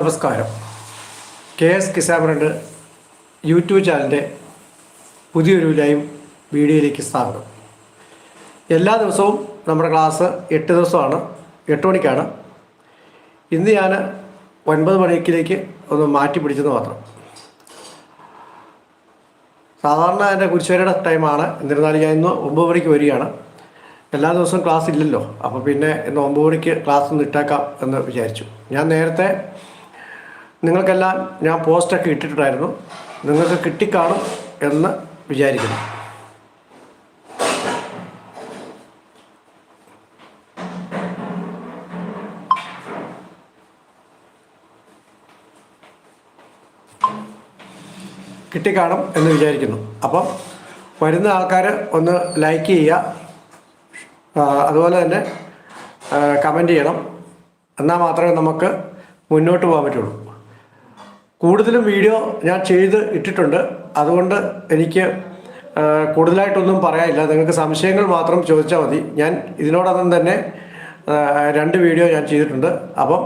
നമസ്കാരം. K S കിസാബ്രണ്ട് YouTube ചാനലിന്റെ പുതിയൊരു ലൈവ് വീഡിയോയിലേക്ക് സ്വാഗതം. എല്ലാ ദിവസവും നമ്മുടെ ക്ലാസ് എട്ട് ദിവസമാണ് എട്ട് മണിക്കാണ്. ഇന്ന് ഞാൻ ഒൻപത് മണിക്കിലേക്ക് ഒന്ന് മാറ്റി പിടിച്ചെന്ന് മാത്രം. സാധാരണ എന്റെ കുരിശുവരയുടെ ടൈമാണ്. എന്നിരുന്നാലും ഞാൻ ഇന്ന് ഒമ്പത് മണിക്ക് വരികയാണ്. എല്ലാ ദിവസവും ക്ലാസ് ഇല്ലല്ലോ. അപ്പോൾ പിന്നെ ഇന്ന് ഒമ്പത് മണിക്ക് ക്ലാസ് ഒന്ന് ഇട്ടേക്കാം എന്ന് വിചാരിച്ചു. ഞാൻ നേരത്തെ നിങ്ങൾക്കെല്ലാം ഞാൻ പോസ്റ്റൊക്കെ ഇട്ടിട്ടുണ്ടായിരുന്നു. നിങ്ങൾക്ക് കിട്ടിക്കാണും എന്ന് വിചാരിക്കുന്നു. കിട്ടിക്കാണും എന്ന് വിചാരിക്കുന്നു. അപ്പം വരുന്ന ആൾക്കാർ ഒന്ന് ലൈക്ക് ചെയ്യുക. അതുപോലെ തന്നെ കമന്റ് ചെയ്യണം. എന്നാൽ മാത്രമേ നമുക്ക് മുന്നോട്ട് പോകാൻ പറ്റുള്ളൂ. കൂടുതലും വീഡിയോ ഞാൻ ചെയ്ത് ഇട്ടിട്ടുണ്ട്. അതുകൊണ്ട് എനിക്ക് കൂടുതലായിട്ടൊന്നും പറയാനില്ല. നിങ്ങൾക്ക് സംശയങ്ങൾ മാത്രം ചോദിച്ചാൽ മതി. ഞാൻ ഇതിനോടൊപ്പം തന്നെ രണ്ട് വീഡിയോ ഞാൻ ചെയ്തിട്ടുണ്ട്. അപ്പം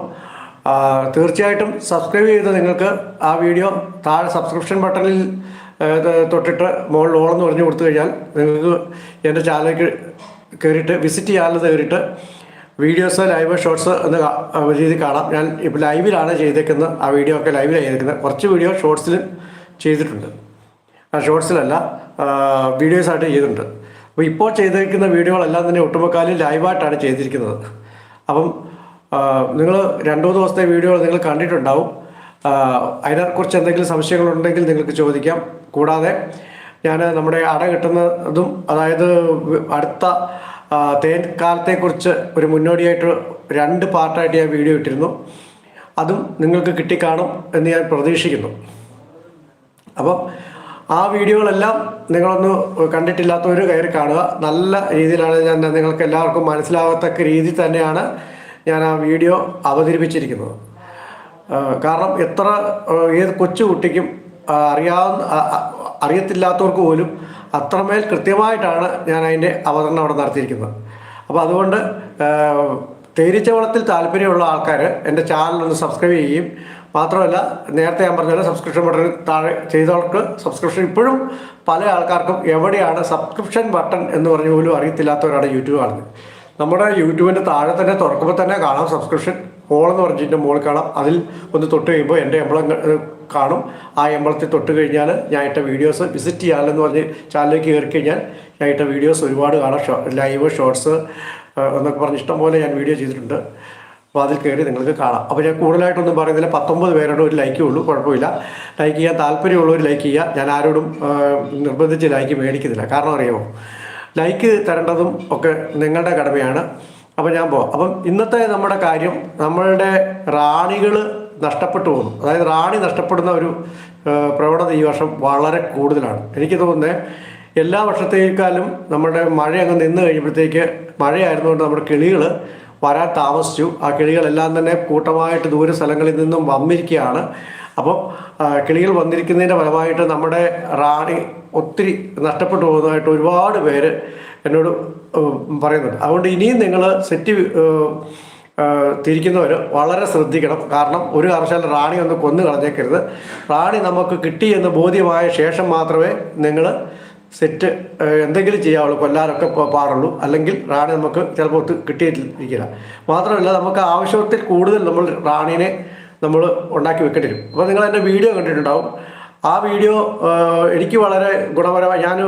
തീർച്ചയായിട്ടും സബ്സ്ക്രൈബ് ചെയ്ത് നിങ്ങൾക്ക് ആ വീഡിയോ താഴെ സബ്സ്ക്രിപ്ഷൻ ബട്ടണിൽ തൊട്ടിട്ട് മുകളിൽ ഓളെന്ന് പറഞ്ഞു കൊടുത്തു കഴിഞ്ഞാൽ നിങ്ങൾക്ക് എന്റെ ചാനലിലേക്ക് കയറിയിട്ട് വിസിറ്റ് ചെയ്യാനുള്ളത് കയറിയിട്ട് വീഡിയോസ് ലൈവ് ഷോർട്സ് എന്ന് രീതി കാണാം. ഞാൻ ഇപ്പോൾ ലൈവിലാണ് ചെയ്തേക്കുന്നത്. ആ വീഡിയോ ഒക്കെ ലൈവിലാണ് ചെയ്തേക്കുന്നത്. കുറച്ച് വീഡിയോ ഷോർട്സിലും ചെയ്തിട്ടുണ്ട്. ആ ഷോർട്സിലല്ല വീഡിയോസായിട്ട് ചെയ്തിട്ടുണ്ട്. അപ്പോൾ ഇപ്പോൾ ചെയ്തിരിക്കുന്ന വീഡിയോകളെല്ലാം തന്നെ ഒട്ടുമുക്കാലും ലൈവായിട്ടാണ് ചെയ്തിരിക്കുന്നത്. അപ്പം നിങ്ങൾ രണ്ടോ ദിവസത്തെ വീഡിയോകൾ നിങ്ങൾ കണ്ടിട്ടുണ്ടാവും. അതിനെക്കുറിച്ച് എന്തെങ്കിലും സംശയങ്ങളുണ്ടെങ്കിൽ നിങ്ങൾക്ക് ചോദിക്കാം. കൂടാതെ ഞാൻ നമ്മുടെ അട കിട്ടുന്നതും അതായത് അടുത്ത തേൻ ഒരു മുന്നോടിയായിട്ട് രണ്ട് പാർട്ടായിട്ട് ഞാൻ വീഡിയോ ഇട്ടിരുന്നു. അതും നിങ്ങൾക്ക് കിട്ടിക്കാണും എന്ന് ഞാൻ പ്രതീക്ഷിക്കുന്നു. അപ്പം ആ വീഡിയോകളെല്ലാം നിങ്ങളൊന്ന് കണ്ടിട്ടില്ലാത്തവർ കയറി കാണുക. നല്ല രീതിയിലാണ് ഞാൻ നിങ്ങൾക്ക് എല്ലാവർക്കും മനസ്സിലാകത്തക്ക രീതി തന്നെയാണ് ഞാൻ ആ വീഡിയോ അവതരിപ്പിച്ചിരിക്കുന്നത്. കാരണം എത്ര ഏത് കൊച്ചു കുട്ടിക്കും അറിയാവുന്ന അറിയത്തില്ലാത്തവർക്ക് പോലും അത്രമേൽ കൃത്യമായിട്ടാണ് ഞാൻ അതിന്റെ അവതരണം അവിടെ നടത്തിയിരിക്കുന്നത്. അപ്പോൾ അതുകൊണ്ട് തേരിച്ച വളത്തിൽ താല്പര്യമുള്ള ആൾക്കാർ എന്റെ ചാനൽ ഒന്ന് സബ്സ്ക്രൈബ് ചെയ്യുകയും മാത്രമല്ല നേരത്തെ ഞാൻ പറഞ്ഞ സബ്സ്ക്രിപ്ഷൻ ബട്ടൺ താഴെ ചെയ്തവർക്ക് സബ്സ്ക്രിപ്ഷൻ ഇപ്പോഴും പല ആൾക്കാർക്കും എവിടെയാണ് സബ്സ്ക്രിപ്ഷൻ ബട്ടൺ എന്ന് പറഞ്ഞ പോലും അറിയത്തില്ലാത്തവരാണ് യൂട്യൂബ് കാണുന്നത്. നമ്മുടെ യൂട്യൂബിന്റെ താഴെ തന്നെ തുറക്കുമ്പോൾ തന്നെ കാണാം സബ്സ്ക്രിപ്ഷൻ ഹോൾ എന്ന് പറഞ്ഞിട്ട് മുകളിൽ കാണാം. അതിൽ ഒന്ന് തൊട്ട് കഴിയുമ്പോൾ എന്റെ എംബ്ലം ക- കാണും. ആ അമ്പലത്തിൽ തൊട്ട് കഴിഞ്ഞാൽ ഞാൻ ഇട്ട വീഡിയോസ് വിസിറ്റ് ചെയ്യാമെന്ന് പറഞ്ഞ് ചാനലിലേക്ക് കയറി കഴിഞ്ഞാൽ ഞാൻ ഇട്ട വീഡിയോസ് ഒരുപാട് കാണാം. ഷോ ലൈവ് ഷോർട്സ് എന്നൊക്കെ പറഞ്ഞ് ഇഷ്ടംപോലെ ഞാൻ വീഡിയോ ചെയ്തിട്ടുണ്ട്. അപ്പോൾ അതിൽ കയറി നിങ്ങൾക്ക് കാണാം. അപ്പോൾ ഞാൻ കൂടുതലായിട്ടൊന്നും പറയുന്നില്ല. പത്തൊമ്പത് പേരോട് ഒരു ലൈക്ക് ഉള്ളൂ. കുഴപ്പമില്ല. ലൈക്ക് ചെയ്യാൻ താല്പര്യമുള്ളവർ ലൈക്ക് ചെയ്യുക ഞാൻ ആരോടും നിർബന്ധിച്ച് ലൈക്ക് മേടിക്കുന്നില്ല. കാരണം അറിയാമോ ലൈക്ക് തരേണ്ടതും ഒക്കെ നിങ്ങളുടെ കടമയാണ്. അപ്പോൾ ഞാൻ പോവാം. അപ്പം ഇന്നത്തെ നമ്മുടെ കാര്യം നമ്മളുടെ റാണികൾ നഷ്ടപ്പെട്ടു പോകുന്നു. അതായത് റാണി നഷ്ടപ്പെടുന്ന ഒരു പ്രവണത ഈ വർഷം വളരെ കൂടുതലാണ്. എനിക്ക് തോന്നുന്നത് എല്ലാ വർഷത്തേക്കാളും നമ്മുടെ മഴ അങ്ങ് നിന്ന് കഴിയുമ്പോഴത്തേക്ക് മഴയായിരുന്നുകൊണ്ട് നമ്മുടെ കിളികൾ വരാൻ താമസിച്ചു. ആ കിളികളെല്ലാം തന്നെ കൂട്ടമായിട്ട് ദൂര സ്ഥലങ്ങളിൽ നിന്നും വന്നിരിക്കുകയാണ്. അപ്പം കിളികൾ വന്നിരിക്കുന്നതിന്റെ ഫലമായിട്ട് നമ്മുടെ റാണി ഒത്തിരി നഷ്ടപ്പെട്ടു പോകുന്നതായിട്ട് ഒരുപാട് പേര് എന്നോട് പറയുന്നുണ്ട്. അതുകൊണ്ട് ഇനിയും നിങ്ങൾ സെറ്റ് തിരിക്കുന്നവർ വളരെ ശ്രദ്ധിക്കണം. കാരണം ഒരു കാരണവശാലും റാണി ഒന്ന് കൊന്നു കളഞ്ഞേക്കരുത്. റാണി നമുക്ക് കിട്ടി എന്ന് ബോധ്യമായ ശേഷം മാത്രമേ നിങ്ങൾ സെറ്റ് എന്തെങ്കിലും ചെയ്യാവുള്ളൂ കൊല്ലാനൊക്കെ പാടുള്ളൂ. അല്ലെങ്കിൽ റാണി നമുക്ക് ചിലപ്പോൾ കിട്ടിയിട്ടിരിക്കില്ല. മാത്രമല്ല നമുക്ക് ആവശ്യത്തിൽ കൂടുതൽ നമ്മൾ റാണീനെ നമ്മൾ ഉണ്ടാക്കി വെക്കേണ്ടി വരും. അപ്പോൾ നിങ്ങൾ എന്റെ വീഡിയോ കണ്ടിട്ടുണ്ടാവും. ആ വീഡിയോ എനിക്ക് വളരെ ഗുണപരമായി ഞാൻ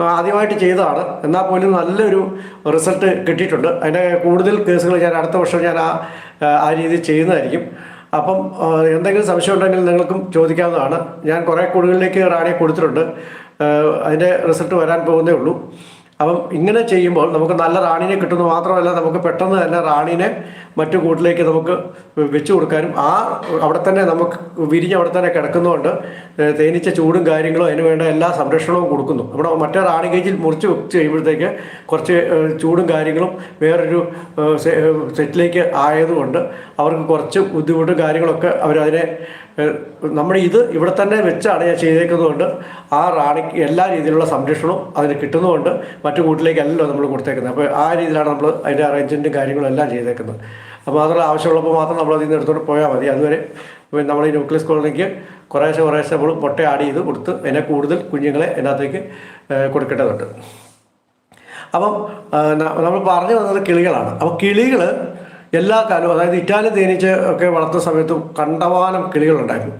ആദ്യമായിട്ട് ചെയ്തതാണ്. എന്നാൽ പോലും നല്ലൊരു റിസൾട്ട് കിട്ടിയിട്ടുണ്ട്. അതിന്റെ കൂടുതൽ കേസുകൾ ഞാൻ അടുത്ത വർഷം ഞാൻ ആ ആ രീതിയിൽ ചെയ്യുന്നതായിരിക്കും. അപ്പം എന്തെങ്കിലും സംശയം ഉണ്ടെങ്കിൽ നിങ്ങൾക്കും ചോദിക്കാവുന്നതാണ്. ഞാൻ കുറേ കൂടുകളിലേക്ക് റാണിയെ കൊടുത്തിട്ടുണ്ട്. അതിന്റെ റിസൾട്ട് വരാൻ പോകുന്നേ ഉള്ളൂ. അപ്പം ഇങ്ങനെ ചെയ്യുമ്പോൾ നമുക്ക് നല്ല റാണീനെ കിട്ടുന്ന മാത്രമല്ല നമുക്ക് പെട്ടെന്ന് തന്നെ റാണീനെ മറ്റു കൂട്ടിലേക്ക് നമുക്ക് വെച്ചു കൊടുക്കാനും ആ അവിടെ തന്നെ നമുക്ക് വിരിഞ്ഞ് അവിടെ തന്നെ കിടക്കുന്നതുകൊണ്ട് തേനീച്ച ചൂടും കാര്യങ്ങളും അതിന് വേണ്ട എല്ലാ സംരക്ഷണവും കൊടുക്കുന്നു. നമ്മുടെ മറ്റേ റാണി കേജിൽ മുറിച്ച് വെച്ച് കഴിയുമ്പോഴത്തേക്ക് കുറച്ച് ചൂടും കാര്യങ്ങളും വേറൊരു സെറ്റിലേക്ക് ആയതുകൊണ്ട് അവർക്ക് കുറച്ച് ബുദ്ധിമുട്ടും കാര്യങ്ങളൊക്കെ അവരതിനെ നമ്മുടെ ഇത് ഇവിടെ തന്നെ വെച്ചാണ് ഞാൻ ചെയ്തേക്കുന്നതുകൊണ്ട് ആ റാണിക്ക് എല്ലാ രീതിയിലുള്ള സംരക്ഷണവും അതിന് കിട്ടുന്നതുകൊണ്ട് മറ്റു കൂട്ടിലേക്കല്ലല്ലോ നമ്മൾ കൊടുത്തേക്കുന്നത്. അപ്പോൾ ആ രീതിയിലാണ് നമ്മൾ അതിന്റെ അറേഞ്ച്മെന്റും കാര്യങ്ങളും എല്ലാം ചെയ്തേക്കുന്നത്. അപ്പോൾ അതിനുള്ള ആവശ്യമുള്ളപ്പോൾ മാത്രം നമ്മൾ അതിൽ നിന്ന് എടുത്തോണ്ട് പോയാൽ മതി. അതുവരെ നമ്മൾ ഈ ന്യൂക്ലിയസ് കോളനിക്ക് കുറേശ്ശെ കുറേശ്ശെ നമ്മൾ മുട്ട ആഡ് ചെയ്ത് കൊടുത്ത് അതിനെ കൂടുതൽ കുഞ്ഞുങ്ങളെ അതിനകത്തേക്ക് കൊടുക്കേണ്ടതുണ്ട്. അപ്പം നമ്മൾ പറഞ്ഞു വന്നത് കിളികളാണ്. അപ്പോൾ കിളികൾ എല്ലാ കാലവും അതായത് ഇറ്റാലിയൻ തേനീച്ച ഒക്കെ വളർത്തുന്ന സമയത്തും കണ്ടവാനം കിളികളുണ്ടായിരുന്നു.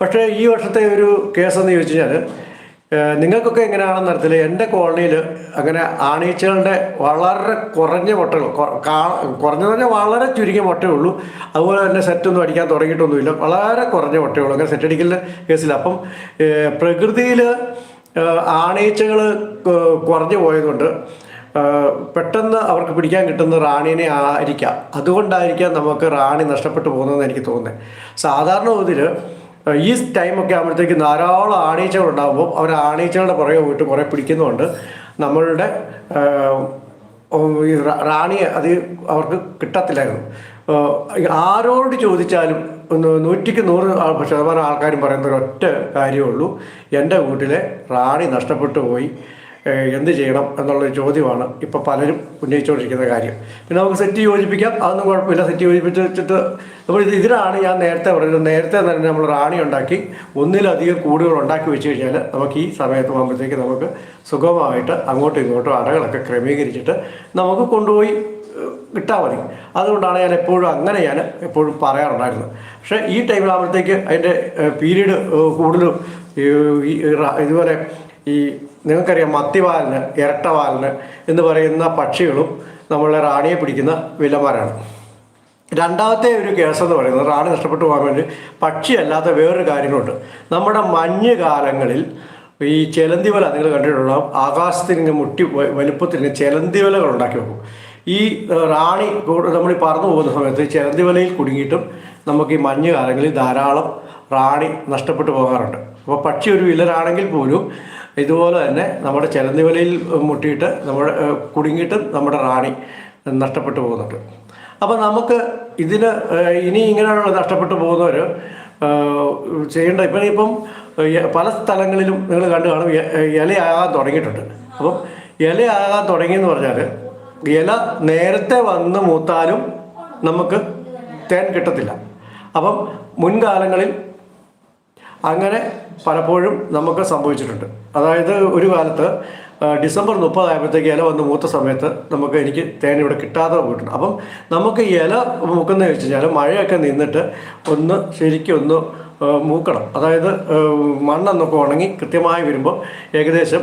പക്ഷേ ഈ വർഷത്തെ ഒരു കേസെന്ന് ചോദിച്ചു കഴിഞ്ഞാൽ നിങ്ങൾക്കൊക്കെ എങ്ങനെയാണെന്ന് അറിയത്തില്ല എന്റെ കോളനിയിൽ അങ്ങനെ ആണീച്ചകളുടെ വളരെ കുറഞ്ഞ മുട്ടകൾ കുറഞ്ഞ പറഞ്ഞാൽ വളരെ ചുരുങ്ങിയ മുട്ടയേ ഉള്ളൂ. അതുപോലെ തന്നെ സെറ്റൊന്നും അടിക്കാൻ തുടങ്ങിയിട്ടൊന്നുമില്ല. വളരെ കുറഞ്ഞ മുട്ടയേ ഉള്ളൂ. അങ്ങനെ സെറ്റ് അടിക്കലിന്റെ കേസില്ല അപ്പം പ്രകൃതിയിൽ ആണീച്ചകൾ കുറഞ്ഞു പോയതുകൊണ്ട് പെട്ടെന്ന് അവർക്ക് പിടിക്കാൻ കിട്ടുന്ന റാണിനെ ആയിരിക്കാം. അതുകൊണ്ടായിരിക്കാം നമുക്ക് റാണി നഷ്ടപ്പെട്ടു പോകുന്നതെന്ന് എനിക്ക് തോന്നുന്നത്. സാധാരണ ഇതിൽ ഈ ടൈമൊക്കെ ആകുമ്പോഴത്തേക്ക് ധാരാളം ആണീച്ചകൾ ഉണ്ടാകുമ്പോൾ അവർ ആണീച്ചകളുടെ പുറകെ പോയിട്ട് കുറേ പിടിക്കുന്നുണ്ട്. നമ്മളുടെ റാണിയെ അത് അവർക്ക് കിട്ടത്തില്ലായിരുന്നു. ആരോട് ചോദിച്ചാലും നൂറ്റിക്ക് നൂറ് ശതമാനം ആൾക്കാരും പറയുന്ന ഒരൊറ്റ കാര്യമേ ഉള്ളൂ. എന്റെ വീട്ടിലെ റാണി നഷ്ടപ്പെട്ടു പോയി. എന്ത് ചെയ്യണം എന്നുള്ള ചോദ്യമാണ് ഇപ്പോൾ പലരും ഉന്നയിച്ചുകൊണ്ടിരിക്കുന്ന കാര്യം. പിന്നെ നമുക്ക് സെറ്റ് യോജിപ്പിക്കാം. അതൊന്നും കുഴപ്പമില്ല. സെറ്റ് യോജിപ്പിച്ചിട്ട് നമ്മൾ ഇത് ഇതിനാണ് ഞാൻ നേരത്തെ പറഞ്ഞത്. നേരത്തെ തന്നെ നമ്മൾ റാണി ഉണ്ടാക്കി ഒന്നിലധികം കൂടുകൾ ഉണ്ടാക്കി വെച്ച് കഴിഞ്ഞാൽ നമുക്ക് ഈ സമയത്ത് പോകുമ്പോഴത്തേക്ക് നമുക്ക് സുഗമമായിട്ട് അങ്ങോട്ടും ഇങ്ങോട്ടും അറകളൊക്കെ ക്രമീകരിച്ചിട്ട് നമുക്ക് കൊണ്ടുപോയി ഇട്ടാൽ മതി. അതുകൊണ്ടാണ് ഞാൻ എപ്പോഴും അങ്ങനെ ഞാൻ എപ്പോഴും പറയാറുണ്ടായിരുന്നത്. പക്ഷേ ഈ ടൈമിലാകുമ്പോഴത്തേക്ക് അതിന്റെ പീരീഡ് കൂടുതലും ഈ ഈ നിങ്ങൾക്കറിയാം മത്തിവാലിന് ഇരട്ടവാലിന് എന്ന് പറയുന്ന പക്ഷികളും നമ്മളെ റാണിയെ പിടിക്കുന്ന വിലമാരാണ് രണ്ടാമത്തെ ഒരു കേസ് എന്ന് പറയുന്നത് റാണി നഷ്ടപ്പെട്ടു പോകാൻ വേണ്ടി പക്ഷിയല്ലാത്ത വേറൊരു കാര്യങ്ങളുണ്ട്. നമ്മുടെ മഞ്ഞ് കാലങ്ങളിൽ ഈ ചെലന്തി വല നിങ്ങൾ കണ്ടിട്ടുള്ള ആകാശത്തിന് ഇങ്ങനെ മുട്ടി വലുപ്പത്തിൽ വലുപ്പത്തിന് ചെലന്തി വലകൾ ഉണ്ടാക്കി വെക്കും. ഈ റാണി നമ്മൾ പറന്നു പോകുന്ന സമയത്ത് ചെലന്തി വലയിൽ കുടുങ്ങിയിട്ടും നമുക്ക് ഈ മഞ്ഞ് കാലങ്ങളിൽ ധാരാളം റാണി നഷ്ടപ്പെട്ടു പോകാറുണ്ട്. അപ്പോൾ പക്ഷി ഒരു വില്ലനാണെങ്കിൽ പോലും ഇതുപോലെ തന്നെ നമ്മുടെ ചെലന്തിവലയിൽ മുട്ടിയിട്ട് നമ്മുടെ കുടുങ്ങിയിട്ട് നമ്മുടെ റാണി നഷ്ടപ്പെട്ടു പോകുന്നുണ്ട്. അപ്പോൾ നമുക്ക് ഇതിന് ഇനി ഇങ്ങനെയുള്ള നഷ്ടപ്പെട്ടു പോകുന്നവർ ചെയ്യേണ്ട ഇപ്പം ഇപ്പം പല സ്ഥലങ്ങളിലും നിങ്ങൾ കണ്ടു കാണും ഇലയാകാൻ തുടങ്ങിയിട്ടുണ്ട്. അപ്പം ഇലയാകാൻ തുടങ്ങിയെന്ന് പറഞ്ഞാൽ ഇല നേരത്തെ വന്ന് മൂത്താലും നമുക്ക് തേൻ കിട്ടത്തില്ല. അപ്പം മുൻകാലങ്ങളിൽ അങ്ങനെ പലപ്പോഴും നമുക്ക് സംഭവിച്ചിട്ടുണ്ട്. അതായത് ഒരു കാലത്ത് ഡിസംബർ മുപ്പതായപ്പോഴത്തേക്ക് ഇല വന്ന് മൂത്ത സമയത്ത് നമുക്ക് എനിക്ക് തേൻ ഇവിടെ കിട്ടാതെ പോയിട്ടുണ്ട്. അപ്പം നമുക്ക് ഇല മൂക്കുന്നത് വെച്ച് കഴിഞ്ഞാൽ മഴയൊക്കെ നിന്നിട്ട് ഒന്ന് ശരിക്കും ഒന്ന് മൂക്കണം. അതായത് മണ്ണൊന്നൊക്കെ ഉണങ്ങി കൃത്യമായി വരുമ്പോൾ ഏകദേശം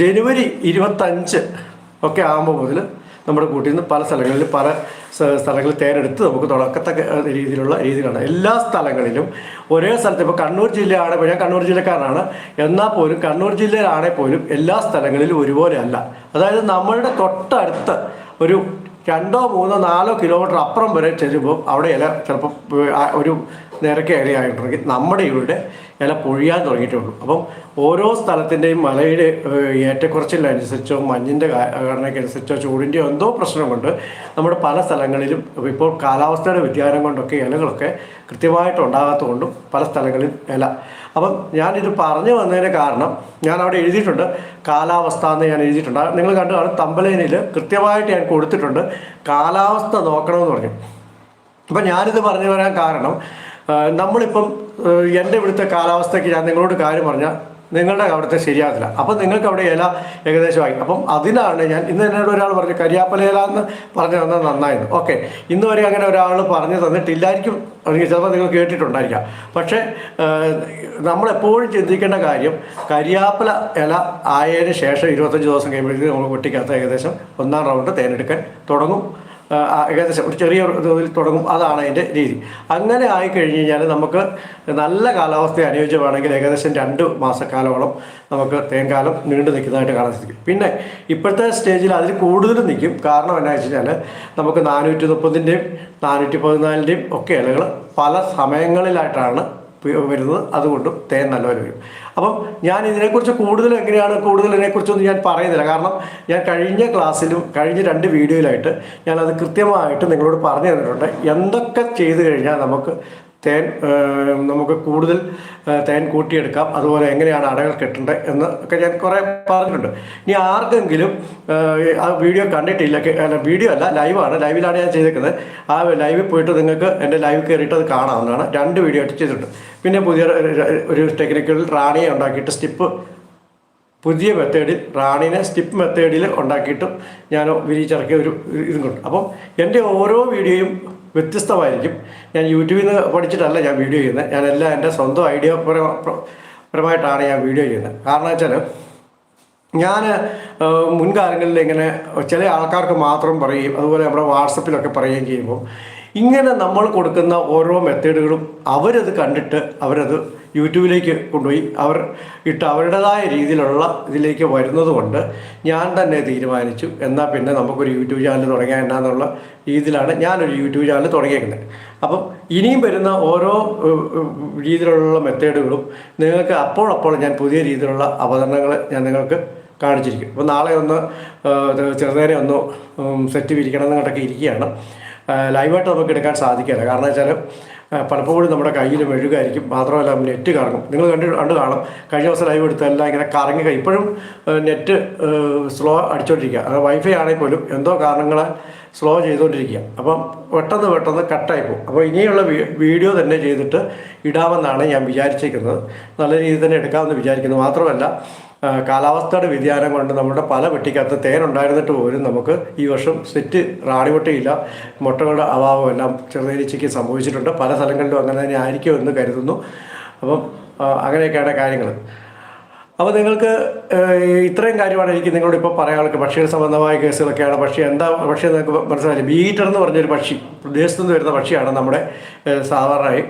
ജനുവരി ഇരുപത്തഞ്ച് ഒക്കെ ആകുമ്പോൾ മുതൽ നമ്മുടെ കൂട്ടിൽ നിന്ന് പല സ്ഥലങ്ങളിൽ പല സ്ഥ- സ്ഥലങ്ങളിൽ തേരെടുത്ത് നമുക്ക് തുടക്കത്തക്ക രീതിയിലുള്ള രീതിയിലാണ്. എല്ലാ സ്ഥലങ്ങളിലും ഒരേ സ്ഥലത്ത് ഇപ്പോൾ കണ്ണൂർ ജില്ലയാണ് ഞാൻ കണ്ണൂർ ജില്ലക്കാരനാണ്. എന്നാൽ പോലും കണ്ണൂർ ജില്ലയിലാണെങ്കിൽ പോലും എല്ലാ സ്ഥലങ്ങളിലും ഒരുപോലെ അല്ല. അതായത് നമ്മളുടെ തൊട്ടടുത്ത് ഒരു രണ്ടോ മൂന്നോ നാലോ കിലോമീറ്റർ അപ്പുറം വരെ ചെല്ലുമ്പോൾ അവിടെ ഇല ചിലപ്പോൾ ഒരു നിരക്ക് ഇലയായിട്ടുണ്ടെങ്കിൽ നമ്മുടെ ഇവിടെ ഇല പൊഴിയാൻ തുടങ്ങിയിട്ടുള്ളൂ. അപ്പം ഓരോ സ്ഥലത്തിന്റെയും മലയുടെ ഏറ്റക്കുറച്ചിലനുസരിച്ചോ മഞ്ഞിന്റെ ഘടനയ്ക്കനുസരിച്ചോ ചൂടിന്റെയോ എന്തോ പ്രശ്നം കൊണ്ട് നമ്മുടെ പല സ്ഥലങ്ങളിലും ഇപ്പോൾ കാലാവസ്ഥയുടെ വ്യതിയാനം കൊണ്ടൊക്കെ ഇലകളൊക്കെ കൃത്യമായിട്ട് ഉണ്ടാകാത്തതുകൊണ്ടും പല സ്ഥലങ്ങളിലും ഇല. അപ്പം ഞാനിത് പറഞ്ഞു വന്നതിന് കാരണം ഞാൻ അവിടെ എഴുതിയിട്ടുണ്ട്. കാലാവസ്ഥ എന്ന് ഞാൻ എഴുതിയിട്ടുണ്ട്. നിങ്ങൾ കണ്ടു. കാണും തമ്പലേനിൽ കൃത്യമായിട്ട് ഞാൻ കൊടുത്തിട്ടുണ്ട്. കാലാവസ്ഥ നോക്കണമെന്ന് പറഞ്ഞു. അപ്പം ഞാനിത് പറഞ്ഞു വരാൻ കാരണം നമ്മളിപ്പം എന്റെ ഇവിടുത്തെ കാലാവസ്ഥയ്ക്ക് ഞാൻ നിങ്ങളോട് കാര്യം പറഞ്ഞാൽ നിങ്ങളുടെ അവിടുത്തെ ശരിയാകത്തില്ല. അപ്പം നിങ്ങൾക്ക് അവിടെ ഇല ഏകദേശമായി. അപ്പം അതിനാണ് ഞാൻ ഇന്ന് എന്നോട് ഒരാൾ പറഞ്ഞു കരിയാപ്പല ഇല എന്ന് പറഞ്ഞു തന്നത് നന്നായിരുന്നു. ഓക്കെ. ഇന്ന് വരെ അങ്ങനെ ഒരാൾ പറഞ്ഞു തന്നിട്ടില്ലായിരിക്കും. അല്ലെങ്കിൽ ചിലപ്പോൾ നിങ്ങൾ കേട്ടിട്ടുണ്ടായിരിക്കാം. പക്ഷേ നമ്മളെപ്പോഴും ചിന്തിക്കേണ്ട കാര്യം കരിയാപ്പല ഇല ആയതിനു ശേഷം ഇരുപത്തഞ്ച് ദിവസം കഴിയുമ്പോഴേക്കും നമ്മൾ കുട്ടിക്കകത്ത് ഏകദേശം ഒന്നാം റൗണ്ട് തേനെടുക്കാൻ തുടങ്ങും. ഏകദേശം ഒരു ചെറിയ തോതിൽ തുടങ്ങും. അതാണ് അതിന്റെ രീതി. അങ്ങനെ ആയി കഴിഞ്ഞ് കഴിഞ്ഞാൽ നമുക്ക് നല്ല കാലാവസ്ഥ അനുയോജ്യമാണെങ്കിൽ ഏകദേശം രണ്ട് മാസക്കാലോളം നമുക്ക് തേൻകാലം നീണ്ടു നിൽക്കുന്നതായിട്ട് കാണാൻ സാധിക്കും. പിന്നെ ഇപ്പോഴത്തെ സ്റ്റേജിൽ അതിൽ കൂടുതൽ നിൽക്കും. കാരണം എന്നാ വെച്ച് കഴിഞ്ഞാൽ നമുക്ക് നാനൂറ്റി മുപ്പതിന്റെയും നാനൂറ്റി പതിനാലിന്റെയും ഒക്കെ ഇലകൾ പല സമയങ്ങളിലായിട്ടാണ് വരുന്നത്. അതുകൊണ്ടും തേൻ നല്ലപോലെ വരും അപ്പം ഞാൻ ഇതിനെക്കുറിച്ച് കൂടുതൽ എങ്ങനെയാണ് കൂടുതൽ ഇതിനെക്കുറിച്ചൊന്നും ഞാൻ പറയുന്നില്ല. കാരണം ഞാൻ കഴിഞ്ഞ ക്ലാസ്സിലും കഴിഞ്ഞ രണ്ട് വീഡിയോയിലായിട്ട് ഞാനത് കൃത്യമായിട്ട് നിങ്ങളോട് പറഞ്ഞു തന്നിട്ടുണ്ട്. എന്തൊക്കെ ചെയ്തു കഴിഞ്ഞാൽ നമുക്ക് തേൻ നമുക്ക് കൂടുതൽ തേൻ കൂട്ടിയെടുക്കാം. അതുപോലെ എങ്ങനെയാണ് അടകൾ കെട്ടേണ്ടത് എന്ന് ഒക്കെ ഞാൻ കുറേ പറഞ്ഞിട്ടുണ്ട്. ഇനി ആർക്കെങ്കിലും ആ വീഡിയോ കണ്ടിട്ടില്ല അല്ല വീഡിയോ അല്ല ലൈവാണ്. ലൈവിലാണ് ഞാൻ ചെയ്തേക്കുന്നത് ആ ലൈവിൽ പോയിട്ട് നിങ്ങൾക്ക് എന്റെ ലൈവ് കയറിയിട്ട് അത് കാണാവുന്നതാണ്. രണ്ട് വീഡിയോ ആയിട്ട് ചെയ്തിട്ടുണ്ട്. പിന്നെ പുതിയ ഒരു ടെക്നിക്കൽ റാണിയെ ഉണ്ടാക്കിയിട്ട് സ്റ്റിപ്പ്. പുതിയ മെത്തേഡിൽ റാണിനെ സ്റ്റിപ്പ് മെത്തേഡിൽ ഉണ്ടാക്കിയിട്ടും ഞാൻ വിരിച്ചിറക്കിയ ഒരു ഇതും കൊണ്ട്. അപ്പം എന്റെ ഓരോ വീഡിയോയും വ്യത്യസ്തമായിരിക്കും. ഞാൻ യൂട്യൂബിൽ നിന്ന് പഠിച്ചിട്ടല്ല ഞാൻ വീഡിയോ ചെയ്യുന്നത്. ഞാൻ എല്ലാം എന്റെ സ്വന്തം ഐഡിയ പരമായിട്ടാണ് ഞാൻ വീഡിയോ ചെയ്യുന്നത്. കാരണം വെച്ചാൽ ഞാൻ മുൻകാലങ്ങളിൽ ഇങ്ങനെ ചില ആൾക്കാർക്ക് മാത്രം പറയും അതുപോലെ നമ്മുടെ വാട്സപ്പിലൊക്കെ പറയുകയും ചെയ്യുമ്പോൾ ഇങ്ങനെ നമ്മൾ കൊടുക്കുന്ന ഓരോ മെത്തേഡുകളും അവരത് കണ്ടിട്ട് അവരത് യൂട്യൂബിലേക്ക് കൊണ്ടുപോയി അവർ ഇട്ട് അവരുടേതായ രീതിയിലുള്ള ഇതിലേക്ക് വരുന്നത് കൊണ്ട് ഞാൻ തന്നെ തീരുമാനിച്ചു. എന്നാൽ പിന്നെ നമുക്കൊരു യൂട്യൂബ് ചാനൽ തുടങ്ങിയാൽ എന്നാന്നുള്ള രീതിയിലാണ് ഞാനൊരു യൂട്യൂബ് ചാനൽ തുടങ്ങിയേക്കുന്നത്. അപ്പം ഇനിയും വരുന്ന ഓരോ രീതിയിലുള്ള മെത്തേഡുകളും നിങ്ങൾക്ക് അപ്പോഴപ്പോൾ ഞാൻ പുതിയ രീതിയിലുള്ള അവതരണങ്ങൾ ഞാൻ നിങ്ങൾക്ക് കാണിച്ചിരിക്കും. അപ്പോൾ നാളെ ഒന്ന് ചെറുനേരെ ഒന്ന് സെറ്റ് വിരിക്കണം എന്നൊക്കെ ഇരിക്കുകയാണ്. ലൈവായിട്ട് നമുക്ക് എടുക്കാൻ സാധിക്കില്ല കാരണം വെച്ചാൽ പലപ്പോഴും നമ്മുടെ കയ്യിൽ മെഴുകായിരിക്കും. മാത്രമല്ല നെറ്റ് കറങ്ങും. നിങ്ങൾ കണ്ട് കണ്ട് കാണും. കഴിഞ്ഞ ദിവസം ലൈവ് എടുത്തെല്ലാം ഇങ്ങനെ കറങ്ങി ഇപ്പോഴും നെറ്റ് സ്ലോ അടിച്ചുകൊണ്ടിരിക്കുക അത് വൈഫൈ ആണെങ്കിൽ പോലും എന്തോ കാരണങ്ങളാൽ സ്ലോ ചെയ്തുകൊണ്ടിരിക്കുക അപ്പം പെട്ടെന്ന് പെട്ടെന്ന് കട്ടായി പോകും. അപ്പോൾ ഇനിയുള്ള വീഡിയോ തന്നെ ചെയ്തിട്ട് ഇടാമെന്നാണ് ഞാൻ വിചാരിച്ചിരിക്കുന്നത്. നല്ല രീതിയിൽ തന്നെ എടുക്കാമെന്ന് വിചാരിക്കുന്നു. മാത്രമല്ല കാലാവസ്ഥയുടെ വ്യതിയാനം കൊണ്ട് നമ്മുടെ പല വെട്ടിക്കകത്ത് തേൻ ഉണ്ടായിരുന്നിട്ട് പോലും നമുക്ക് ഈ വർഷം സെറ്റ് റാണിമുട്ടയില്ല. മുട്ടകളുടെ അഭാവം എല്ലാം ചെറുതേരിച്ചയ്ക്ക് സംഭവിച്ചിട്ടുണ്ട്. പല സ്ഥലങ്ങളിലും അങ്ങനെ തന്നെ ആയിരിക്കും എന്ന് കരുതുന്നു. അപ്പം അങ്ങനെയൊക്കെയാണ് കാര്യങ്ങൾ. അപ്പോൾ നിങ്ങൾക്ക് ഇത്രയും കാര്യമാണ് എനിക്ക് നിങ്ങളോട് ഇപ്പോൾ പറയാനുള്ളത്. പക്ഷികൾ സംബന്ധമായ കേസുകളൊക്കെയാണ്. പക്ഷി എന്താ പക്ഷി നിങ്ങൾക്ക് മനസ്സിലായില്ല? ബീറ്റർ എന്ന് പറഞ്ഞൊരു പക്ഷി പ്രദേശത്തു നിന്ന് വരുന്ന പക്ഷിയാണ് നമ്മുടെ സാധാരണയായി.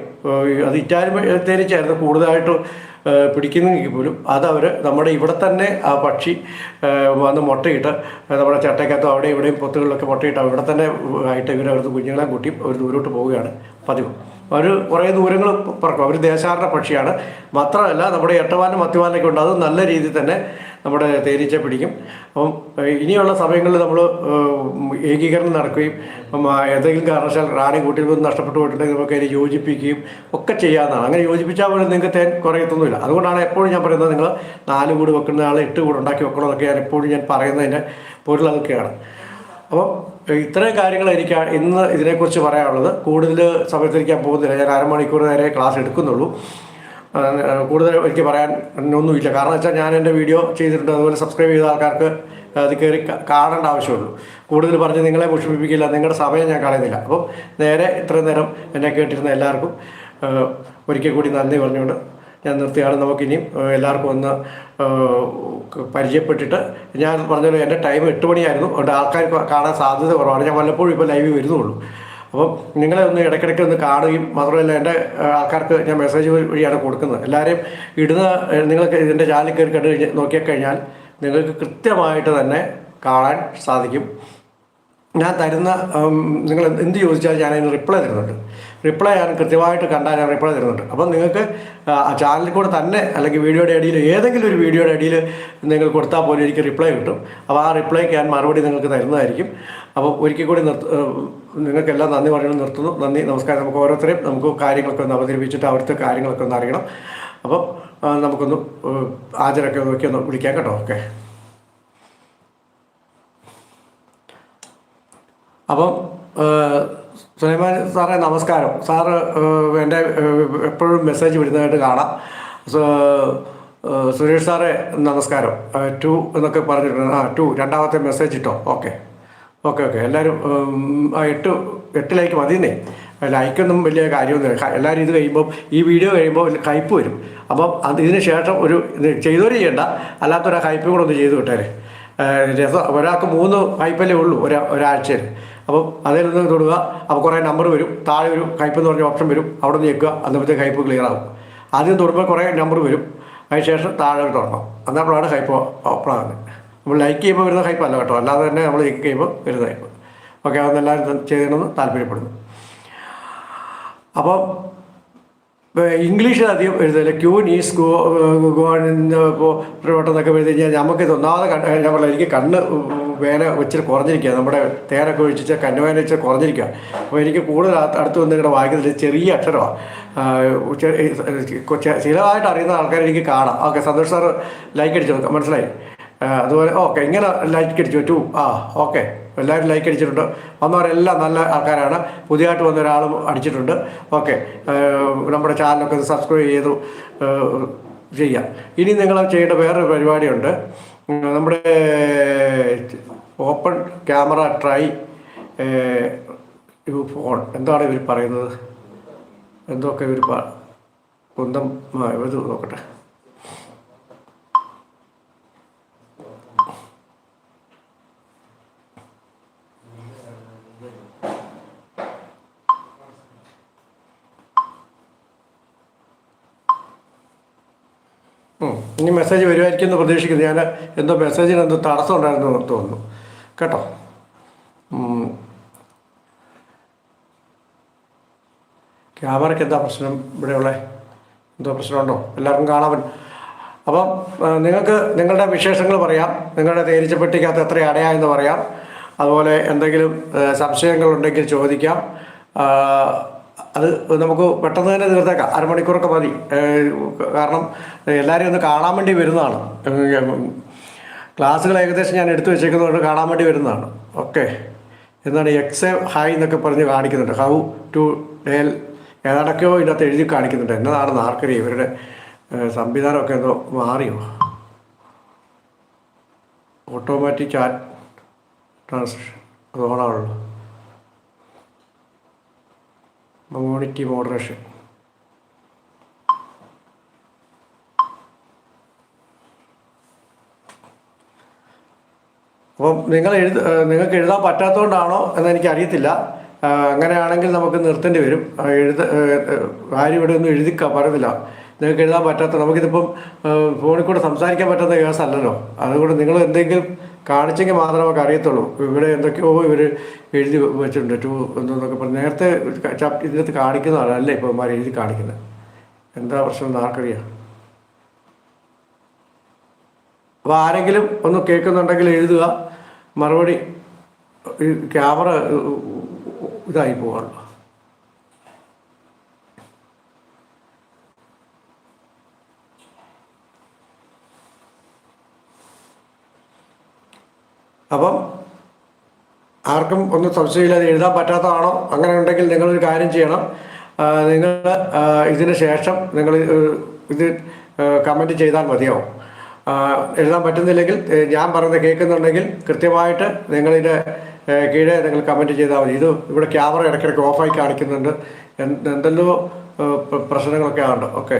അത് ഇറ്റാലിയൻ തേനീച്ചയായിരുന്നു. കൂടുതലായിട്ടും പിടിക്കുന്നെങ്കിൽ പോലും അതവർ നമ്മുടെ ഇവിടെ തന്നെ ആ പക്ഷി വന്ന് മുട്ടയിട്ട് നമ്മുടെ ചട്ടയ്ക്കകത്തും അവിടെ ഇവിടെയും പൊത്തുകളിലൊക്കെ മുട്ടയിട്ട് ഇവിടെ തന്നെ ആയിട്ട് ഇവർ അവർക്ക് കുഞ്ഞുങ്ങളെ കൂട്ടി അവർ ദൂരോട്ട് പോവുകയാണ് പതിവ്. അവർ കുറേ ദൂരങ്ങൾ പറക്കും. അവർ ദേശാടന പക്ഷിയാണ്. മാത്രമല്ല നമ്മുടെ എട്ടവാനും മത്തിവാനൊക്കെ ഉണ്ട്. അത് നല്ല രീതിയിൽ തന്നെ നമ്മുടെ തേനീച്ച പിടിക്കും. അപ്പം ഇനിയുള്ള സമയങ്ങളിൽ നമ്മൾ ഏകീകരണം നടക്കുകയും ഏതെങ്കിലും കാരണവശാൽ റാണി കൂട്ടിൽ നിന്ന് നഷ്ടപ്പെട്ടു പോയിട്ടുണ്ടെങ്കിൽ നമുക്ക് അതിനെ യോജിപ്പിക്കുകയും ഒക്കെ ചെയ്യാവുന്നതാണ്. അങ്ങനെ യോജിപ്പിച്ചാൽ പോലും നിങ്ങൾക്ക് തേൻ കുറയത്തൊന്നുമില്ല അതുകൊണ്ടാണ് എപ്പോഴും ഞാൻ പറയുന്നത് നിങ്ങൾ നാല് കൂട് വെക്കുന്ന ആൾ എട്ട് കൂട് ഉണ്ടാക്കി വെക്കണം ഞാൻ എപ്പോഴും ഞാൻ പറയുന്നതിന്റെ പൊരുൾ അതൊക്കെയാണ്. അപ്പം ഇത്രയും കാര്യങ്ങൾ എനിക്ക് ഇന്ന് ഇതിനെക്കുറിച്ച് പറയാനുള്ളത്. കൂടുതൽ സമയത്തിരിക്കാൻ പോകുന്നില്ല. ഞാൻ അരമണിക്കൂർ നേരെ ക്ലാസ് എടുക്കുന്നുള്ളൂ. കൂടുതൽ എനിക്ക് പറയാൻ ഒന്നുമില്ല. കാരണം വെച്ചാൽ ഞാൻ എന്റെ വീഡിയോ ചെയ്തിട്ടുണ്ട്. അതുപോലെ സബ്സ്ക്രൈബ് ചെയ്ത ആൾക്കാർക്ക് അത് കയറി കാണേണ്ട ആവശ്യമുള്ളൂ. കൂടുതൽ പറഞ്ഞ് നിങ്ങളെ മുഷിപ്പിക്കില്ല നിങ്ങളുടെ സമയം ഞാൻ കളയുന്നില്ല. അപ്പം നേരെ ഇത്രയും നേരം എന്നെ കേട്ടിരുന്ന എല്ലാവർക്കും ഒരിക്കൽ കൂടി നന്ദി പറഞ്ഞുകൊണ്ട് ഞാൻ നിർത്തിയാണ്. നമുക്കിനിയും എല്ലാവർക്കും ഒന്ന് പരിചയപ്പെട്ടിട്ട് ഞാൻ പറഞ്ഞല്ലോ എന്റെ ടൈം എട്ട് മണിയായിരുന്നു. അതുകൊണ്ട് ആൾക്കാർ കാണാൻ സാധ്യത കുറവാണ്. ഞാൻ വല്ലപ്പോഴും ഇപ്പോൾ ലൈവ് വരുന്നുള്ളൂ. അപ്പം നിങ്ങളെ ഒന്ന് ഇടയ്ക്കിടയ്ക്ക് ഒന്ന് കാണുകയും മാത്രമല്ല എന്റെ ആൾക്കാർക്ക് ഞാൻ മെസ്സേജ് വഴിയാണ് കൊടുക്കുന്നത്. എല്ലാവരെയും ഇടുന്ന നിങ്ങൾക്ക് ഇതിന്റെ ചാനൽ കയറി കണ്ടു കഴിഞ്ഞ് നോക്കിക്കഴിഞ്ഞാൽ നിങ്ങൾക്ക് കൃത്യമായിട്ട് തന്നെ കാണാൻ സാധിക്കും. ഞാൻ തരുന്ന നിങ്ങൾ എന്ത് ചോദിച്ചാൽ ഞാൻ അതിന് റിപ്ലൈ തരുന്നുണ്ട്. റിപ്ലൈ ഞാൻ കൃത്യമായിട്ട് കണ്ടാൽ ഞാൻ റിപ്ലൈ തരുന്നുണ്ട്. അപ്പം നിങ്ങൾക്ക് ചാനലിൽ കൂടെ തന്നെ അല്ലെങ്കിൽ വീഡിയോയുടെ അടിയിൽ ഏതെങ്കിലും ഒരു വീഡിയോയുടെ അടിയിൽ നിങ്ങൾ കൊടുത്താൽ പോലും എനിക്ക് റിപ്ലൈ കിട്ടും. അപ്പോൾ ആ റിപ്ലൈക്ക് ഞാൻ മറുപടി നിങ്ങൾക്ക് തരുന്നതായിരിക്കും. അപ്പോൾ ഒരിക്കൽ കൂടി നിങ്ങൾക്കെല്ലാം നന്ദി പറയണം നിർത്തുന്നു. നന്ദി നമസ്കാരം. നമുക്ക് ഓരോരുത്തരെയും നമുക്ക് കാര്യങ്ങളൊക്കെ ഒന്ന് അവതരിപ്പിച്ചിട്ട് അവിടുത്തെ കാര്യങ്ങളൊക്കെ ഒന്ന് അറിയണം. അപ്പോൾ നമുക്കൊന്ന് ആചരൊക്കെ നോക്കി ഒന്ന് വിളിക്കാം കേട്ടോ. ഓക്കെ. അപ്പം സുലൈമാൻ സാറേ നമസ്കാരം. സാറ് എന്റെ എപ്പോഴും മെസ്സേജ് വിടുന്നതായിട്ട് കാണാം. സുരേഷ് സാറേ നമസ്കാരം. ടു എന്നൊക്കെ പറഞ്ഞിട്ടുണ്ട്. ആ ടു രണ്ടാമത്തെ മെസ്സേജ് ഇട്ടോ? ഓക്കെ. Okay okay. എല്ലാവരും എട്ട് എട്ട് ലൈക്ക് മതിയെന്നേ. ലൈക്കൊന്നും വലിയ കാര്യമൊന്നുമില്ല. എല്ലാവരും ഇത് കഴിയുമ്പോൾ ഈ വീഡിയോ കഴിയുമ്പോൾ കയ്പ് വരും. അപ്പം അത് ഇതിന് ശേഷം ഒരു ഇത് ചെയ്തവർ ചെയ്യണ്ട. അല്ലാത്തൊരു ഹൈപ്പും കൂടെ ഒന്ന് ചെയ്ത് വിട്ടേരെ. രസം ഒരാൾക്ക് മൂന്ന് കയ്പല്ലേ ഉള്ളൂ ഒരാ ഒരാഴ്ചയിൽ അപ്പം അതിൽ നിന്ന് തൊടുക. അപ്പോൾ കുറേ നമ്പർ വരും. താഴെ ഒരു കയ്പ് എന്ന് പറഞ്ഞ ഓപ്ഷൻ വരും. അവിടെ നിന്ന് ഞെക്കുക. അന്നത്തെ കയ്പ് ക്ലിയർ ആകും ആദ്യം തൊടുമ്പോൾ കുറേ നമ്പർ വരും. അതിന് ശേഷം താഴെ തുടങ്ങണം അന്നപ്പോഴാണ് കയ്പ് ഓപ്പൺ ആകുന്നത് നമ്മൾ ലൈക്ക് ചെയ്യുമ്പോൾ വരുന്ന ഹൈപ്പ് അല്ല കേട്ടോ. അല്ലാതെ തന്നെ നമ്മൾ ലൈക്ക് ചെയ്യുമ്പോൾ വരുന്ന ഹൈപ്പ് ഓക്കെ അതൊന്നും എല്ലാവരും ചെയ്യണമെന്ന് താല്പര്യപ്പെടുന്നു. അപ്പം ഇംഗ്ലീഷിൽ അധികം എഴുതില്ല ക്യൂൻ ഈസ് ഗോ ഗോൺ പ്രവർത്തനമൊക്കെ എഴുതി കഴിഞ്ഞാൽ നമുക്ക് ഇത് ഒന്നാമത് ഞാൻ പറഞ്ഞില്ല എനിക്ക് കണ്ണ് വേന ഇച്ചിരി കുറഞ്ഞിരിക്കുക നമ്മുടെ തേനൊക്കെ ഒഴിച്ച് കന്നുവേന വെച്ച് കുറഞ്ഞിരിക്കുക അപ്പോൾ എനിക്ക് കൂടുതൽ അടുത്ത് വന്ന് ഇങ്ങനെ വായിക്കുന്നത് ചെറിയ അക്ഷരമാണ്. ചിലവായിട്ട് അറിയുന്ന ആൾക്കാരെ എനിക്ക് കാണാം. ഓക്കെ സന്തോഷ് സാറ് ലൈക്ക് അടിച്ചു? മനസ്സിലായി? അതുപോലെ ഓക്കെ ഇങ്ങനെ ലൈക്ക് അടിച്ചു ടു ആ ഓക്കെ. എല്ലാവരും ലൈക്ക് അടിച്ചിട്ടുണ്ട്. വന്നവരെല്ലാം നല്ല ആൾക്കാരാണ്. പുതിയതായിട്ട് വന്ന ഒരാളും അടിച്ചിട്ടുണ്ട്. ഓക്കെ. നമ്മുടെ ചാനലൊക്കെ സബ്സ്ക്രൈബ് ചെയ്തു ചെയ്യാം. ഇനി നിങ്ങൾ ചെയ്യേണ്ട വേറൊരു പരിപാടിയുണ്ട്. നമ്മുടെ ഓപ്പൺ ക്യാമറ ട്രൈ ഫോൺ. എന്താണ് ഇവർ പറയുന്നത്? എന്തൊക്കെ ഇവർ കുന്തം ഇത് നോക്കട്ടെ. ഇനി മെസ്സേജ് വരുമായിരിക്കും എന്ന് പ്രതീക്ഷിക്കുന്നു. ഞാൻ എന്തോ മെസ്സേജിന് എന്തോ തടസ്സം ഉണ്ടായിരുന്നു തോന്നുന്നു. കേട്ടോ. ക്യാമറയ്ക്ക് എന്താ പ്രശ്നം? ഇവിടെയുള്ള എന്തോ പ്രശ്നമുണ്ടോ? എല്ലാവർക്കും കാണാൻ അപ്പം നിങ്ങൾക്ക് നിങ്ങളുടെ വിശേഷങ്ങൾ പറയാം. നിങ്ങളുടെ തേനീച്ചപ്പെട്ടിക്കകത്ത് എത്ര അടയായെന്ന് പറയാം. അതുപോലെ എന്തെങ്കിലും സംശയങ്ങളുണ്ടെങ്കിൽ ചോദിക്കാം. അത് നമുക്ക് പെട്ടെന്ന് തന്നെ തീർത്തേക്കാം. അരമണിക്കൂറൊക്കെ മതി. കാരണം എല്ലാവരെയും ഒന്ന് കാണാൻ വേണ്ടി വരുന്നതാണ്. ക്ലാസ്സുകൾ ഏകദേശം ഞാൻ എടുത്തു വെച്ചേക്കുന്നതുകൊണ്ട് കാണാൻ വേണ്ടി വരുന്നതാണ്. ഓക്കെ. എന്താണ് എക്സ് ഹായ് എന്നൊക്കെ പറഞ്ഞ് കാണിക്കുന്നുണ്ട്. ഹൗ ടു ഡേൽ ഏതാണ്ടൊക്കെയോ ഇതിനകത്ത് എഴുതി കാണിക്കുന്നുണ്ട്. എന്നതാണെന്ന് ആർക്കറിയാം. ഇവരുടെ സംവിധാനമൊക്കെ എന്തോ മാറിയോ? ഓട്ടോമാറ്റിക് ആറ്റ് ട്രാൻസ്ലേഷൻ അത് കമ്മ്യൂണിറ്റി മോഡറേഷൻ അപ്പം നിങ്ങൾ എഴുത നിങ്ങൾക്ക് എഴുതാൻ പറ്റാത്തതുകൊണ്ടാണോ എന്നെനിക്ക് അറിയത്തില്ല അങ്ങനെയാണെങ്കിൽ നമുക്ക് നിർത്തേണ്ടി വരും. എഴുത ആരും ഇവിടെ ഒന്നും എഴുതി പറയുന്നില്ല നിങ്ങൾക്ക് എഴുതാൻ പറ്റാത്ത നമുക്കിതിപ്പം ഫോണിൽ കൂടെ സംസാരിക്കാൻ പറ്റുന്ന കേസല്ലല്ലോ. അതുകൊണ്ട് നിങ്ങൾ എന്തെങ്കിലും കാണിച്ചെങ്കിൽ മാത്രമേ നമുക്ക് അറിയത്തുള്ളൂ. ഇവിടെ എന്തൊക്കെയോ ഇവർ എഴുതി വെച്ചിട്ടുണ്ട്. ടു എന്നൊക്കെ പറഞ്ഞ്. നേരത്തെ ചാപ്റ്റർ ഇതിനകത്ത് കാണിക്കുന്നതാണ് അല്ലേ ഇപ്പോൾ മാർ എഴുതി കാണിക്കുന്നത് എന്താ പ്രശ്നം എന്ന് ആർക്കറിയാം? അപ്പോൾ ആരെങ്കിലും ഒന്ന് കേൾക്കുന്നുണ്ടെങ്കിൽ എഴുതുക. മറുപടി ക്യാമറ ഇതായി പോവാണല്ലോ അപ്പം ആർക്കും ഒന്നും സംശയമില്ലാതെ എഴുതാൻ പറ്റാത്തതാണോ? അങ്ങനെ ഉണ്ടെങ്കിൽ നിങ്ങളൊരു കാര്യം ചെയ്യണം. നിങ്ങൾ ഇതിന് ശേഷം നിങ്ങൾ ഇത് കമന്റ് ചെയ്താൽ മതിയാവും. എഴുതാൻ പറ്റുന്നില്ലെങ്കിൽ ഞാൻ പറയുന്നത് കേൾക്കുന്നുണ്ടെങ്കിൽ കൃത്യമായിട്ട് നിങ്ങളിതിന്റെ ഏ, കീഴെ നിങ്ങൾ കമന്റ് ചെയ്താൽ മതി. ഇത് ഇവിടെ ക്യാമറ ഇടയ്ക്കിടയ്ക്ക് ഓഫായി കാണിക്കുന്നുണ്ട്. എന്ത് എന്തെല്ലോ പ്രശ്നങ്ങളൊക്കെ ഉണ്ട് ഓക്കെ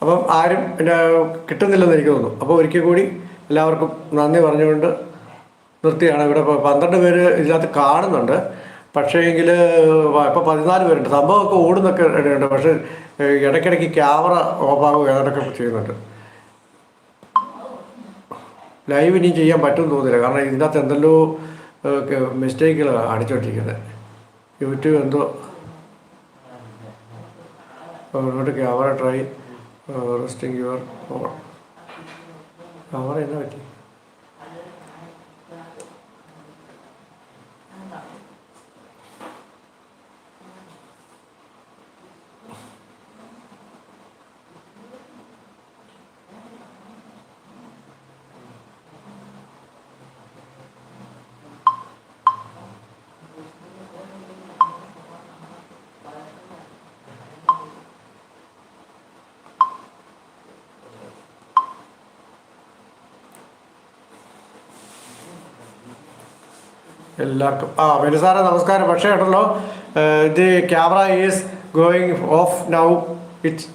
അപ്പം ആരും പിന്നെ കിട്ടുന്നില്ലെന്ന് എനിക്ക് തോന്നുന്നു. അപ്പോൾ ഒരിക്കൽ കൂടി എല്ലാവർക്കും നന്ദി പറഞ്ഞുകൊണ്ട് നിർത്തിയാണ്. ഇവിടെ പന്ത്രണ്ട് പേര് ഇതിനകത്ത് കാണുന്നുണ്ട്. പക്ഷേ എങ്കിൽ ഇപ്പോൾ പതിനാല് പേരുണ്ട്. സംഭവമൊക്കെ ഓടുന്നൊക്കെ ഉണ്ട് പക്ഷേ ഇടയ്ക്കിടയ്ക്ക് ക്യാമറ ഓഫാകും അതൊക്കെ ചെയ്യുന്നുണ്ട്. ലൈവ് ഇനിയും ചെയ്യാൻ പറ്റുമെന്ന് തോന്നുന്നില്ല. കാരണം ഇതിനകത്ത് എന്തെല്ലോ മിസ്റ്റേക്കുകൾ അടിച്ചോണ്ടിരിക്കുന്നത് യൂട്യൂബ് എന്തോ? Not camera try. Resting your power power എന്നാ പറ്റി എല്ലാവർക്കും. ആ ബെനി സാറേ നമസ്കാരം. പക്ഷേ ഉണ്ടല്ലോ ഇത് camera is going off now. It's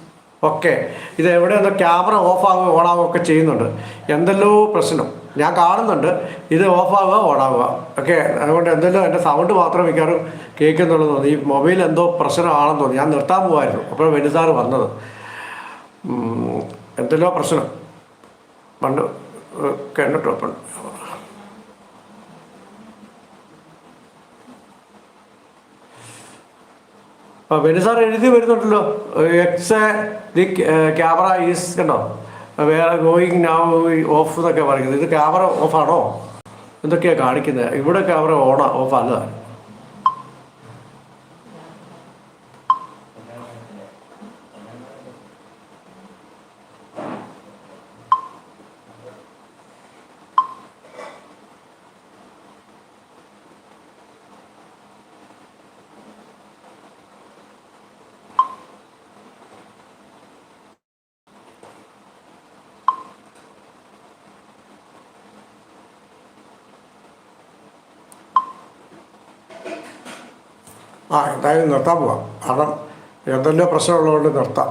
okay ഇത് എവിടെയൊന്ന് ക്യാമറ ഓഫ് ആവുക ഓണാവുക ഒക്കെ ചെയ്യുന്നുണ്ട്. എന്തെല്ലോ പ്രശ്നം. ഞാൻ കാണുന്നുണ്ട്. ഇത് ഓഫാവുക ഓണാവുക. ഓക്കെ അതുകൊണ്ട് എന്തെല്ലോ എന്റെ സൗണ്ട് മാത്രം മിക്കവാറും കേൾക്കുന്നുള്ളൂ തോന്നി. ഈ മൊബൈൽ എന്തോ പ്രശ്നമാണെന്ന് തോന്നി. ഞാൻ നിർത്താൻ പോകുമായിരുന്നു അപ്പോൾ വെനിസാറ് വന്നത്. എന്തെല്ലോ പ്രശ്നം. പണ്ട് കേട്ടോ പണ്ട് ആ വെനിസാർ എഴുതി വരുന്നുണ്ടല്ലോ. എക്സ് ദി ക്യാമറ ഈസ് കണ്ടോ? വേറെ ഗോയിങ് നൗ ഓഫ് എന്നൊക്കെ പറയുന്നത്. ഇത് ക്യാമറ ഓഫാണോ എന്തൊക്കെയാണ് കാണിക്കുന്നത് ഇവിടെ ക്യാമറ ഓണാ ഓഫ് അല്ല. ആ എന്തായാലും നിർത്താൻ പോവാം. കാരണം എന്തെല്ലോ പ്രശ്നമുള്ളതുകൊണ്ട് നിർത്താം.